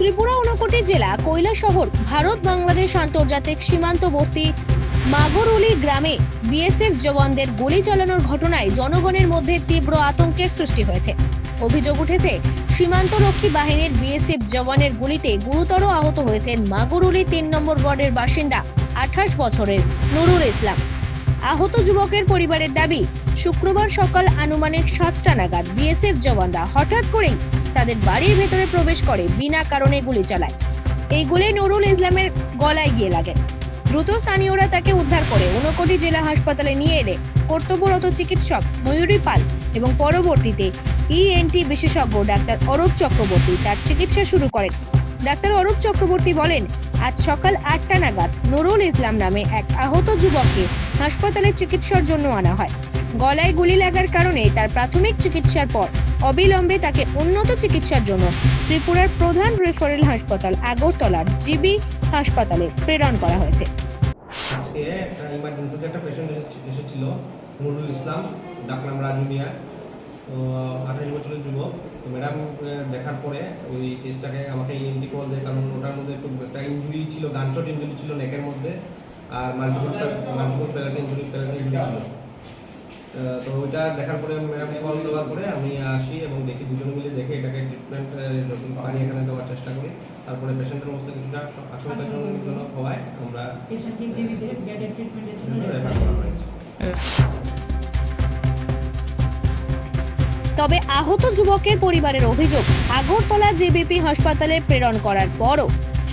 জেলা কৈলা শহর, ভারত, বাংলাদেশ আন্তর্জাতিক সীমান্তবর্তী মাগরুলি গ্রামে বিএসএফ জওয়ানদের গুলি চালানোর ঘটনায় জনগণের মধ্যে তীব্র আতঙ্কের সৃষ্টি হয়েছে। অভিযোগ উঠেছে, সীমান্তরক্ষী বাহিনীর বিএসএফ জওয়ানের গুলিতে গুরুতর আহত হয়েছেন মাগরুলি তিন নম্বর ওয়ার্ডের বাসিন্দা আঠাশ বছরের নুরুল ইসলাম। আহত যুবকের পরিবারের দাবি, শুক্রবার সকাল আনুমানিক সাতটা নাগাদ বিএসএফ জওয়ানরা হঠাৎ করেই তাদের বাড়ির ভেতরে প্রবেশ করে বিনা কারণে গুলি চালায়। এই গুলি নুরুল ইসলামের গলায় গিয়ে লাগে। দ্রুত স্থানীয়রা তাকে উদ্ধার করে ঊনকোটি জেলা হাসপাতালে নিয়ে এলে কর্তব্যরত চিকিৎসক ময়ূরী পাল এবং পরবর্তীতে ইএনটি বিশেষজ্ঞ ডাক্তার অরূপ চক্রবর্তী তার চিকিৎসা শুরু করেন। ডাক্তার অরূপ চক্রবর্তী বলেন, আজ সকাল আটটা নাগাদ নুরুল ইসলাম নামে এক আহত যুবককে হাসপাতালে চিকিৎসার জন্য আনা হয়। গলায় গুলি লাগার কারণে তার প্রাথমিক চিকিৎসার পর অবিলম্বে তাকে উন্নত চিকিৎসার জন্য ত্রিপুরার প্রধান রেফারেল হাসপাতাল আগরতলার জিবি হাসপাতালে প্রেরণ করা হয়েছে। আজকে একটা ইমার্জেন্সিতে একটা পেশেন্ট এসেছিল, নুরুল ইসলাম ডাকনাম রাজু মিয়া। তো, আঠাশ বছরের যুবক। তো ম্যাডাম দেখার পরে ওই কেসটাকে আমাকে ইএনটি কল দেয়, কারণ ওটার মধ্যে একটু একটা ইঞ্জুরি ছিল গানশট ইঞ্জুরি ছিল নেকের মধ্যে, আর multiple multiple pellet injury pellet injury ছিল। তো ওইটা দেখার পরে ম্যাডাম কল দেওয়ার পরে আমি আসি এবং দেখি দুজন মিলে দেখে এটাকে ট্রিটমেন্ট যতটুকু পারি এখানে দেওয়ার চেষ্টা করি। তারপরে পেশেন্টের অবস্থা কিছুটা আশঙ্কাজনক হওয়ায় আমরা ট্রিটমেন্টের জন্য রেফার করা হয়েছে। তবে আহত যুবকের পরিবারের অভিযোগ আগরতলা জেবিপি হাসপাতালে প্রেরণ করার পরও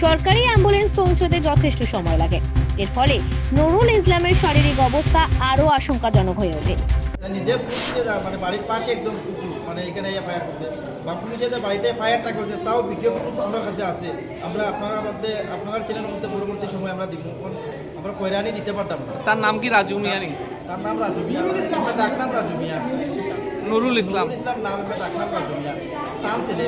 সরকারি অ্যাম্বুলেন্স পৌঁছতে যথেষ্ট সময় লাগে। এর ফলে নুরুল ইসলামের শারীরিক অবস্থা আরও আশঙ্কাজনক হয়ে ওঠে। মানে বাড়ির পাশে একদম কুকুর মানে এখানে ফায়ার করছে। বা পুলিশে যে বাড়িতে ফায়ারটা করছে তাও ভিডিও আমার কাছে আছে। আমরা আপনার মধ্যে আপনার চ্যানেলের মধ্যে পরবর্তী সময় আমরা দিব আমরা কয়রানি দিতে পারতাম তার নাম কি? রাজু মিয়ানি তার নাম রাজু মিয়া। ডাকনাম রাজু মিয়া। নুরুল ইসলাম। ইসলাম নাম ডাকনাম রাজু মিয়া। তান ছেলে।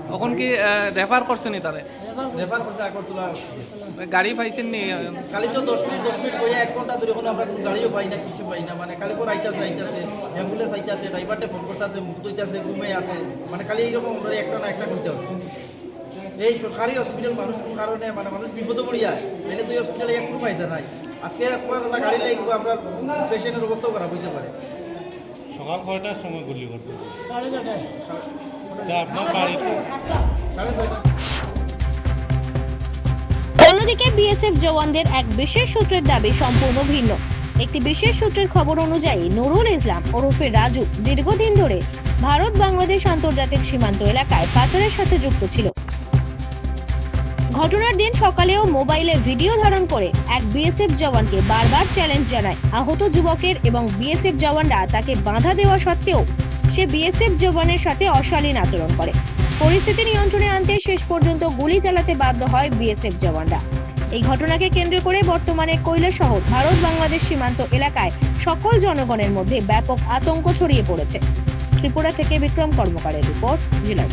এখন কি রেফার করছেনি তারে রেফার করছে। আগরতলা। গাড়ি পাইছেন নি খালি তো দশ মিনিট দশ মিনিট বইয়া এক ঘণ্টা ধরে কোনো আমরা কোনো গাড়িও পাই না কিছু পাই না। মানে খালি পর আইতাছে আইতাছে অ্যাম্বুলেন্স আইতাছে ড্রাইভারটা ফোন করতেছে মুখ ধুইতেছে ঘুমে আছে। মানে খালি এইরকম আমরা একটা না একটা করতে হচ্ছে এই সরকারি হসপিটাল মানুষ কোনো কারণে মানে মানুষ বিপদে পড়িয়া এলে তুই হসপিটালে এক কোনো ফায়দা নাই। আজকে পুরো না গাড়ি লাগবে আমরা পেশেন্টের অবস্থাও খারাপ হইতে পারে। সকাল কয়টার সময় গুলি করতে? অন্যদিকে বিএসএফ জওয়ানদের এক বিশেষ সূত্রের দাবি সম্পূর্ণ ভিন্ন। একটি বিশেষ সূত্রের খবর অনুযায়ী নুরুল ইসলাম ওরফে রাজু দীর্ঘদিন ধরে ভারত বাংলাদেশ আন্তর্জাতিক সীমান্ত এলাকায় পাচারের সাথে যুক্ত ছিল। ঘটনার দিন সকালেও মোবাইলে ভিডিও ধারণ করে এক বিএসএফ জওয়ানকে বারবার চ্যালেঞ্জ জানায় আহত যুবকের এবং বিএসএফ জওয়ানরা তাকে বাধা দেওয়া সত্ত্বেও সে বিএসএফ জওয়ানের সাথে অশালীন আচরণ করে। পরিস্থিতি নিয়ন্ত্রণে আনতে শেষ পর্যন্ত গুলি চালাতে বাধ্য হয় বিএসএফ জওয়ানরা। এই ঘটনাকে কেন্দ্র করে বর্তমানে কৈলাসহর, ভারত বাংলাদেশ সীমান্ত এলাকায় সকল জনগণের মধ্যে ব্যাপক আতঙ্ক ছড়িয়ে পড়েছে। ত্রিপুরা থেকে বিক্রম কর্মকারের রিপোর্ট জেলা